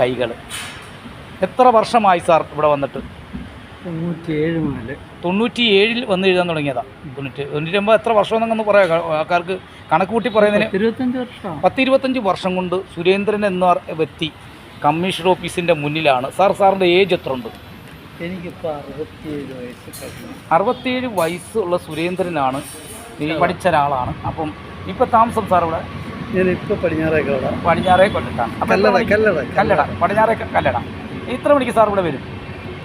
കൈകൾ എത്ര വർഷമായി സാർ ഇവിടെ വന്നിട്ട്? തൊണ്ണൂറ്റിയേഴ് മുതൽ തൊണ്ണൂറ്റി ഏഴിൽ വന്ന് എഴുതാൻ തുടങ്ങിയതാ. തൊണ്ണൂറ്റി തൊണ്ണൂറ്റൊമ്പത് എത്ര വർഷം എന്നൊന്ന് പറയാം. ആൾക്കാർക്ക് കണക്ക് കൂട്ടി പറയുന്നതിന് ഇരുപത്തഞ്ച് വർഷമാണ് പത്തിരുപത്തഞ്ച് വർഷം കൊണ്ട് സുരേന്ദ്രൻ എന്ന വ്യക്തി കമ്മീഷൻ ഓഫീസിന്റെ മുന്നിലാണ്. സാർ സാറിന്റെ ഏജ് എത്ര ഉണ്ട്? എനിക്കിപ്പോൾ അറുപത്തിയേഴ് വയസ്സ് അറുപത്തിയേഴ് വയസ്സുള്ള സുരേന്ദ്രനാണ് പഠിച്ച ഒരാളാണ്. അപ്പം ഇപ്പം താമസം സാർ ഇവിടെ? ഞാനിപ്പോൾ പടിഞ്ഞാറേക്കോട. പടിഞ്ഞാറേ കൊല്ലത്താണ് എത്ര കല്ലട? കല്ലട കല്ലട. പടിഞ്ഞാറേ കല്ലട. എത്ര മണിക്ക് സാർ ഇവിടെ വരും?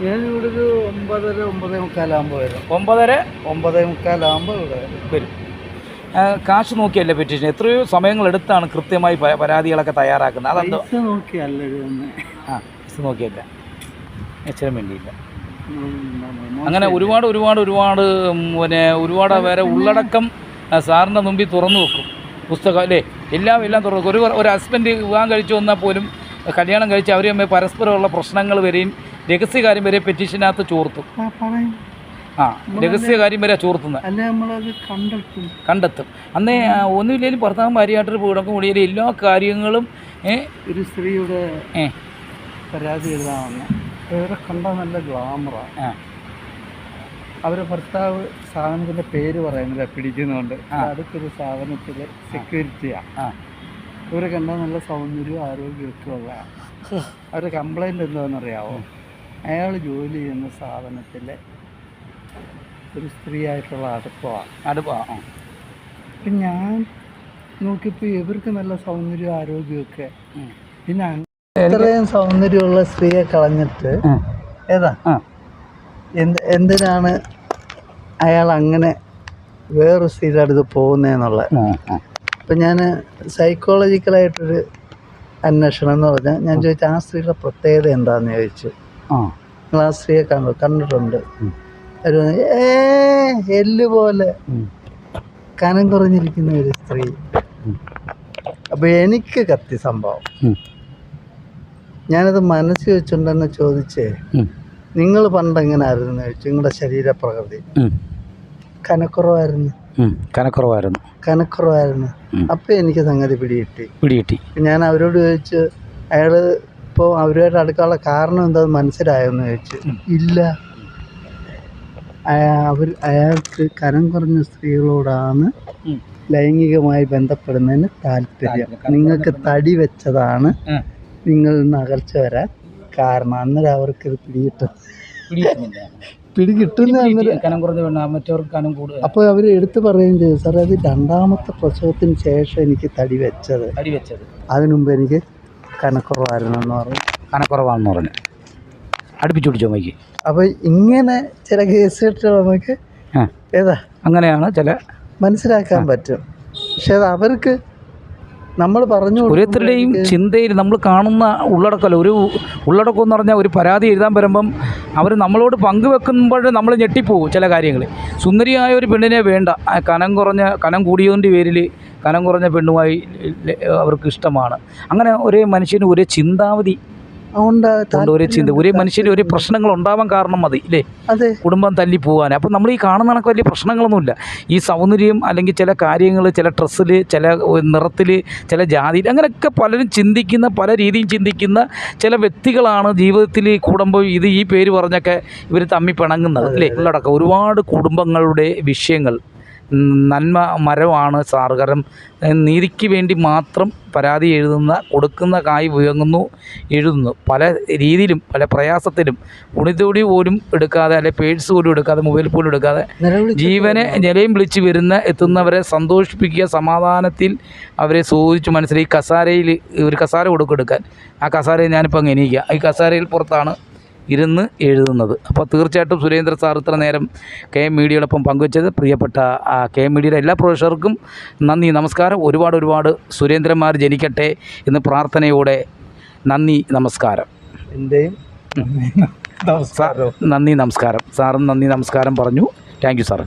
ഞാനിവിടെ ഒരു ഒമ്പതര ഒമ്പതേ മുക്കാലാകുമ്പോൾ വരും. ഒമ്പതര? ഒമ്പതേ മുക്കാലാകുമ്പോൾ ഇവിടെ വരും. കാശ് നോക്കിയല്ലേ പെറ്റീഷൻ? എത്രയോ സമയങ്ങളെടുത്താണ് കൃത്യമായി പരാതികളൊക്കെ തയ്യാറാക്കുന്നത്. അതെന്തോ ആ നോക്കിയല്ല. എച്ചരം വേണ്ടിയില്ല അങ്ങനെ ഒരുപാട് ഒരുപാട് ഒരുപാട് പിന്നെ ഒരുപാട് വേറെ ഉള്ളടക്കം സാറിന്റെ മുമ്പിൽ തുറന്നു വെക്കും. പുസ്തകം അല്ലേ? എല്ലാം എല്ലാം തുറക്കും ഒരു ഒരു ഹസ്ബൻഡ് വിവാഹം കഴിച്ചു വന്നാൽ പോലും കല്യാണം കഴിച്ച് അവർ തമ്മിൽ പരസ്പരമുള്ള പ്രശ്നങ്ങൾ വരെയും രഹസ്യകാര്യം വരെ പെറ്റീഷനകത്ത് ചോർത്തും. ആ രഹസ്യകാര്യം വരെ ചോർത്തുന്നത്. കണ്ടെത്തും. കണ്ടെത്തും. അന്നേ ഒന്നുമില്ലെങ്കിലും ഭർത്താവും ഭാര്യയായിട്ടൊരു വീടൊക്കെ കൂടിയാലും എല്ലാ കാര്യങ്ങളും ഒരു സ്ത്രീയുടെ പരാതി എഴുതാമെന്ന് വേറെ കണ്ട നല്ല ഗ്ലാമറാണ് അവരെ ഭർത്താവ് സ്ഥാപനത്തിന്റെ പേര് പറയുന്നില്ല പിടിക്കുന്നുണ്ട്. അടുത്തൊരു സ്ഥാപനത്തിലെ സെക്യൂരിറ്റിയാ ഇവരെ കണ്ടാൽ നല്ല സൗന്ദര്യവും ആരോഗ്യമൊക്കെ ഉള്ള അവരുടെ കംപ്ലൈന്റ് എന്താണെന്നറിയാവോ? അയാൾ ജോലി ചെയ്യുന്ന സ്ഥാപനത്തിലെ ഒരു സ്ത്രീ ആയിട്ടുള്ള അടുപ്പമാണ് അടുപ്പ് ആ. ആ. അപ്പം ഞാൻ നോക്കിയപ്പോൾ ഇവർക്ക് നല്ല സൗന്ദര്യവും ആരോഗ്യമൊക്കെ. പിന്നെ ഇത്രയും സൗന്ദര്യമുള്ള സ്ത്രീയെ കളഞ്ഞിട്ട്. ഏതാ? എന്ത് എന്തിനാണ് അയാൾ അങ്ങനെ വേറൊരു സ്ത്രീയുടെ അടുത്ത് പോകുന്നതെന്നുള്ളത് ആ, ആ. അപ്പം ഞാൻ സൈക്കോളജിക്കലായിട്ടൊരു അന്വേഷണം എന്ന് പറഞ്ഞാൽ ഞാൻ ചോദിച്ചു ആ സ്ത്രീയുടെ പ്രത്യേകത എന്താണെന്ന് ചോദിച്ചു നിങ്ങൾ ആ സ്ത്രീയെ കണ്ടു കണ്ടിട്ടുണ്ട് ഒരു ഏ എല്ല് പോലെ. കനം കുറഞ്ഞിരിക്കുന്ന ഒരു സ്ത്രീ. അപ്പോൾ എനിക്ക് കത്തി സംഭവം. ഞാനത് മനസ്സിൽ വെച്ചുണ്ടെന്ന് ചോദിച്ചേ. നിങ്ങൾ പണ്ട് എങ്ങനെയായിരുന്നു എന്ന് ചോദിച്ചു നിങ്ങളുടെ ശരീരപ്രകൃതി. കനക്കുറവായിരുന്നു. കനക്കുറവായിരുന്നു. കനക്കുറവായിരുന്നു. അപ്പൊ എനിക്ക് സംഗതി പിടികിട്ടി. പിടികിട്ടി. ഞാൻ അവരോട് ചോദിച്ചു അയാൾ ഇപ്പോൾ അവരുമായിട്ട് അടുക്കാനുള്ള കാരണം എന്താ മനസ്സിലായോന്ന് ചോദിച്ചു. ഇല്ല. അവർ അയാൾക്ക് കനം കുറഞ്ഞ സ്ത്രീകളോടാണ് ലൈംഗികമായി ബന്ധപ്പെടുന്നതിന് താല്പര്യം. നിങ്ങൾക്ക് തടി വെച്ചതാണ്. നിന്ന് അകർച്ച വരാൻ കാരണം. അന്നേരം അവർക്ക് ഇത് പിടികിട്ടും അപ്പൊ അവർ കുറഞ്ഞ കൂടുതൽ അപ്പോൾ അവർ എടുത്തു പറയുകയും ചെയ്തു സാർ അത് രണ്ടാമത്തെ പ്രസവത്തിന് ശേഷം എനിക്ക് തടി വെച്ചത്. തടി വെച്ചത്. അതിനുമുമ്പ് എനിക്ക് കനക്കുറവായിരുന്നു എന്ന് പറഞ്ഞു. കനക്കുറവാണെന്ന് പറഞ്ഞു. അടുപ്പിച്ചു പിടിച്ചോ മൈക്ക് അപ്പോൾ ഇങ്ങനെ ചില കേസുകൾ നമുക്ക് ഏതാ? അങ്ങനെയാണ് ചില മനസ്സിലാക്കാൻ പറ്റും. പക്ഷെ അത് അവർക്ക് നമ്മൾ പറഞ്ഞു ഓരോരുത്തരുടെയും ചിന്തയിൽ നമ്മൾ കാണുന്ന ഉള്ളടക്കമല്ല. ഒരു ഉള്ളടക്കം എന്ന് പറഞ്ഞാൽ ഒരു പരാതി എഴുതാൻ വരുമ്പം അവർ നമ്മളോട് പങ്കുവെക്കുമ്പോൾ നമ്മൾ ഞെട്ടിപ്പോകും ചില കാര്യങ്ങൾ. സുന്ദരിയായ ഒരു പെണ്ണിനെ വേണ്ട. കനം കുറഞ്ഞ കനം കൂടിയതിന്റെ പേരിൽ കനം കുറഞ്ഞ പെണ്ണുമായി അവർക്ക് ഇഷ്ടമാണ്. അങ്ങനെ ഒരേ മനുഷ്യന് ഒരേ ചിന്താവധി കൊണ്ട് ഒരേ ചിന്ത ഒരേ മനുഷ്യന് ഒരേ പ്രശ്നങ്ങൾ ഉണ്ടാവാൻ കാരണം മതി ഇല്ലേ? അതെ. കുടുംബം തല്ലി പോകാൻ അപ്പം നമ്മൾ ഈ കാണുന്ന കണക്ക് വലിയ പ്രശ്നങ്ങളൊന്നുമില്ല. ഈ സൗന്ദര്യം അല്ലെങ്കിൽ ചില കാര്യങ്ങൾ ചില ഡ്രസ്സിൽ ചില നിറത്തിൽ ചില ജാതിയിൽ അങ്ങനെയൊക്കെ പലരും ചിന്തിക്കുന്ന പല രീതിയും ചിന്തിക്കുന്ന ചില വ്യക്തികളാണ് ജീവിതത്തിൽ കുടുംബം ഇത് ഈ പേര് പറഞ്ഞൊക്കെ ഇവർ തമ്മി പിണങ്ങുന്നത് അല്ലേ ഉള്ളടക്കം. ഒരുപാട് കുടുംബങ്ങളുടെ വിഷയങ്ങൾ നന്മ മരമാണ് സാർഗരം കാരണം നീതിക്ക് വേണ്ടി മാത്രം പരാതി എഴുതുന്ന കൊടുക്കുന്ന കായ് വിയങ്ങുന്നു എഴുതുന്നു. പല രീതിയിലും പല പ്രയാസത്തിലും. ഉണിതോടി പോലും എടുക്കാതെ അല്ലെ പേഴ്സ് പോലും എടുക്കാതെ മൊബൈൽ പോലും എടുക്കാതെ ജീവനെ നിലയും വിളിച്ച് വരുന്ന എത്തുന്നവരെ സന്തോഷിപ്പിക്കുക സമാധാനത്തിൽ അവരെ സൂചിച്ച് മനസ്സിലായി കസാരയിൽ ഒരു കസാര കൊടുക്കെടുക്കാൻ ആ കസാരയിൽ ഞാനിപ്പോൾ അങ്ങ് എനിക്കുക ഈ കസാരയിൽ പുറത്താണ് ഇരുന്ന് എഴുതുന്നത്. അപ്പോൾ തീർച്ചയായിട്ടും സുരേന്ദ്ര സാർ ഇത്ര നേരം കെ എം മീഡിയയോടൊപ്പം പങ്കുവച്ചത് പ്രിയപ്പെട്ട കെ എം മീഡിയയുടെ എല്ലാ പ്രൊഫഷർക്കും നന്ദി നമസ്കാരം. ഒരുപാട് ഒരുപാട് സുരേന്ദ്രന്മാർ ജനിക്കട്ടെ എന്ന് പ്രാർത്ഥനയോടെ നന്ദി നമസ്കാരം. എന്റെയും നമസ്കാരം നന്ദി നമസ്കാരം. സാറും നന്ദി നമസ്കാരം പറഞ്ഞു. Thank you sir